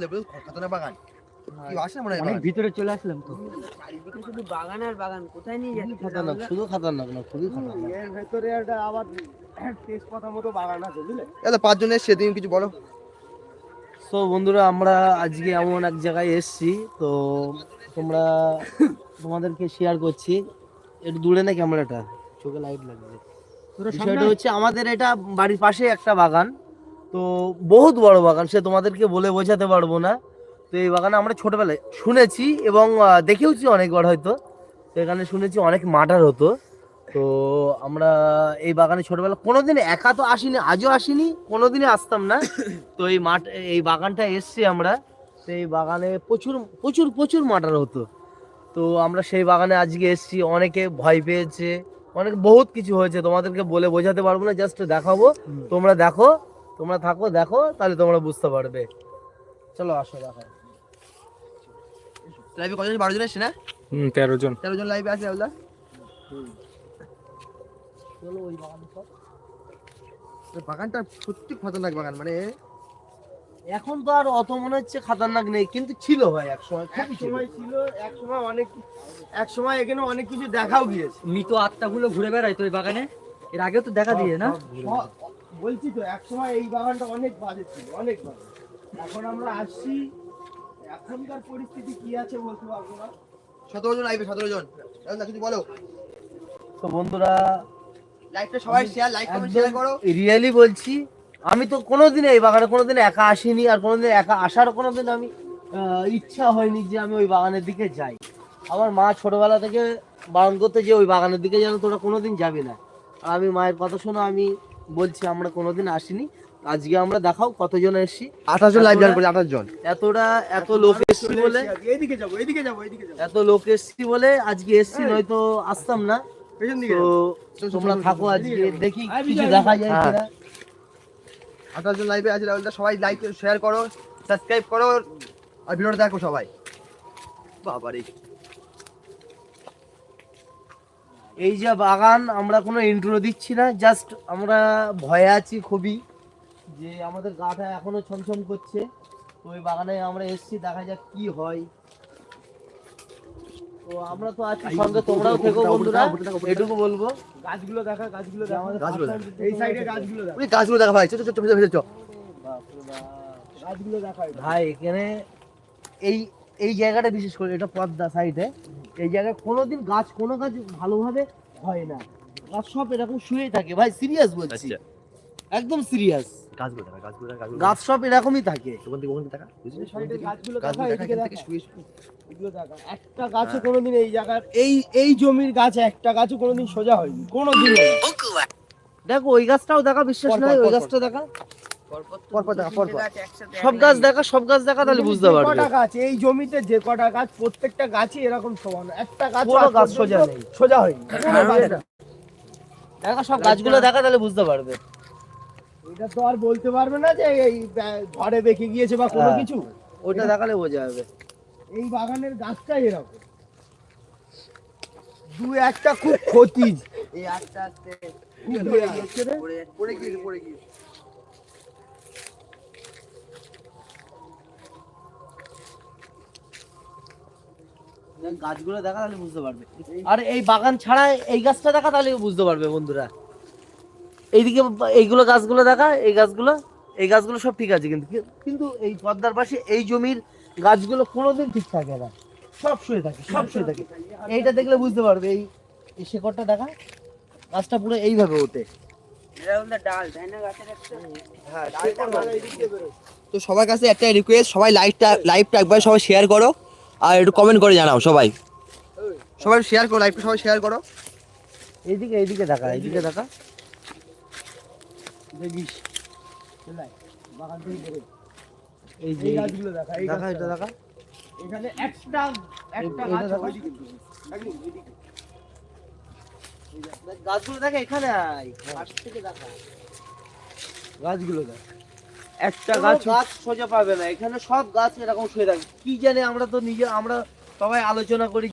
লেবু খাতানা বাগান। আসে মনে হয় ভিতরে চলে আসলাম তো। শুধু বাগান আর বাগান কোথায় নিয়ে যাচ্ছে? খতরনাক শুধু খতরনাক না খুবই খতরনাক। এর ভেতরে একটা আবার তেজপাতা মতো বাগান আছে বুঝলে? এত পাঁচজন এসছে তুমি কিছু বলো। তো বন্ধুরা আমরা আজকে এমন এক জায়গায় এসেছি তো তোমরা তোমাদেরকে শেয়ার করছি। একটু দূরে না ক্যামেরাটা চোখে লাইট লাগছে বিষয়টা হচ্ছে আমাদের এটা বাড়ির পাশে একটা বাগান। তো বহুত বড় বাগান সে তোমাদেরকে বলে বোঝাতে পারব না। তো এই বাগানে আমরা ছোটবেলায় শুনেছি এবং দেখেওছি অনেকবার হয়তো। তো এখানে শুনেছি অনেক মাটার হতো। তো আমরা এই বাগানে ছোটবেলা কোনোদিন একা তো আসিনি আজও আসিনি কোনোদিনই আসতাম না। তো এই মাঠ এই বাগানটা এসছি আমরা। সেই বাগানে প্রচুর প্রচুর প্রচুর মাটার হতো। তো আমরা সেই বাগানে আজকে এসছি অনেকে ভয় পেয়েছে অনেক বহুত কিছু হয়েছে। তোমাদেরকে বলে বোঝাতে পারব না জাস্ট দেখাবো। তোমরা দেখো তোমরা থাকো দেখো তাহলে তোমরা বুঝতে পারবে। চলো আসো দেখো লাইভে কজন বারো জন এসছে না? হুম তেরো জন। তেরো জন লাইভে আছে চলো ওই বাগানে সব। বাগানটা সত্যি খতরনাক বাগান মানে এখন তো আর অত মনে হচ্ছে খাতারনাক নেই কিন্তু ছিল ভাই এক সময় এক সময় ছিল এক সময় অনেক এক সময় এখানে অনেক কিছু দেখাও গিয়েছে। মৃত আত্মাগুলো ঘুরে বেড়ায় তো ওই বাগানে? এর আগেও তো দেখা দিয়ে না? বলছি তো এক সময় এই বাগানটা অনেক বাজে ছিল অনেক বাজে। এখন আমরা আসছি এখনকার পরিস্থিতি কি আছে বলতে পারব না। সতেরো জন লাইভে সতেরো জন। কিছু বলো। তো বন্ধুরা লাইভটা সবাই শেয়ার লাইক কমেন্ট শেয়ার করো। রিয়েলি বলছি আমি তো কোনোদিন এই বাগানে কোনোদিন একা আসিনি আর কোনোদিন একা আসার কোনোদিন আমি ইচ্ছা হয়নি যে আমি ওই বাগানের দিকে যাই। আমার মা ছোটবেলা থেকে বারণ করতে যে ওই বাগানের দিকে যেন তোরা কোনোদিন যাবি না। আর আমি মায়ের কথা শুনে আমি বলছি আমরা কোনোদিন আসিনি। আজকে আমরা দেখাও কতজন এসছি। আঠাশ জন লাইভ জয়েন করেছে আঠাশ জন। এতটা এত লোক এসছি বলে যাব যাব যাব। এত লোক এসছি বলে আজকে এসছি নয়তো আসতাম না। তো তোমরা থাকো আজকে দেখি কিছু দেখা যায় হ্যাঁ। কিনা। আঠাশ জন লাইভে আছে রাহুলদা সবাই লাইক শেয়ার করো সাবস্ক্রাইব করো আর ভিডিওটা দেখো সবাই। বাবারে। এই যে বাগান আমরা কোনো ইন্ট্রো দিচ্ছি না জাস্ট আমরা ভয়ে আছি খুবই যে আমাদের গাটা এখনও ছমছম করছে। তো ওই বাগানে আমরা এসেছি দেখা যাক কি হয়। তো আমরা তো আছি সঙ্গে তোমরাও থেকো বন্ধুরা। এটুকু বলব। গাছগুলো দেখা গাছগুলো দেখা। গাছগুলো এই সাইডে গাছগুলো দেখা। ওই গাছগুলো দেখা ভাই। গাছগুলো দেখা এখানে এই এই জায়গাটা বিশেষ করে এটা পদ্মা সাইডে এই জায়গায় কোনোদিন গাছ কোনো গাছ ভালোভাবে হয় না। গাছ সব এরকম শুয়ে থাকে। ভাই সিরিয়াস বলছি। একদম সিরিয়াস গাছগুলো দেখা গাছগুলো দেখা গাছ সব এরকমই থাকে। ওখান থেকে ওখান থেকে দেখা? বুঝলি? এই সাইডে গাছগুলো দেখা এদিকে দেখা থেকে শুয়ে শুয়ে এগুলো দেখা। একটা গাছও কোনোদিন এই জায়গার এই এই জমির গাছ একটা গাছও কোনোদিন সোজা হয়নি। কোনোদিন দেখো ওই গাছটাও দেখা বিশ্বাস ওই গাছটা দেখা। সব গাছ দেখা সব গাছ দেখা তাহলে বুঝতে যে পারবে। কটা গাছ এই জমিতে যে কটা গাছ প্রত্যেকটা গাছই এরকম সমান। একটা গাছ গাছ সোজা নেই। সোজা হয়নি। গাছ না। দেখা সব গাছগুলো দেখা তাহলে বুঝতে পারবে। এটা তো আর বলতে পারবে না যে এই ঝড়ে বেঁকে গিয়েছে বা কোনো হ্যাঁ। কিছু। ওইটা দেখালে বোঝা যাবে। এই বাগানের গাছটাই এরকম। দু একটা খুব ক্ষতি। এই আস্তে আস্তে পড়ে গিয়েছে পড়ে গিয়েছে গাছগুলো দেখা তাহলে বুঝতে পারবে। আর এই বাগান ছাড়া এই গাছটা দেখা তাহলে বুঝতে পারবে বন্ধুরা। এইদিকে এইগুলো গাছগুলো দেখা এই গাছগুলো এই গাছগুলো সব ঠিক আছে কিন্তু। কিন্তু এই পদ্মার পাশে এই জমির গাছগুলো কোনোদিন ঠিক থাকে না। সব শুয়ে থাকে সব শুয়ে থাকে। এইটা দেখলে বুঝতে পারবে এই এই শেকড়টা দেখা গাছটা পুরো এইভাবে ওঠে। ডাল তাই না গাছের একটা? হ্যাঁ তো সবার কাছে একটা রিকোয়েস্ট সবাই লাইভটা লাইভটা একবার সবাই শেয়ার করো আর একটু কমেন্ট করে জানাও সবাই। সবাই শেয়ার করো লাইভটা সবাই শেয়ার করো। এইদিকে এইদিকে দেখা এইদিকে দেখা। দেখিস। বাগান থেকে বেরো। এই যে গাছগুলো দেখা এই দেখা এটা দেখা। এখানে একটা একটা গাছ দেখা। ওইদিকে দিবি। একদম ওইদিকে। গাছগুলো দেখা এখানে আয়। থেকে দেখা। গাছগুলো দেখ। একটা গাছ গাছ সোজা পাবে না। এখানে সব গাছ এরকম শুয়ে থাকে। কি জানে আমরা তো নিজে আমরা সবাই আলোচনা করি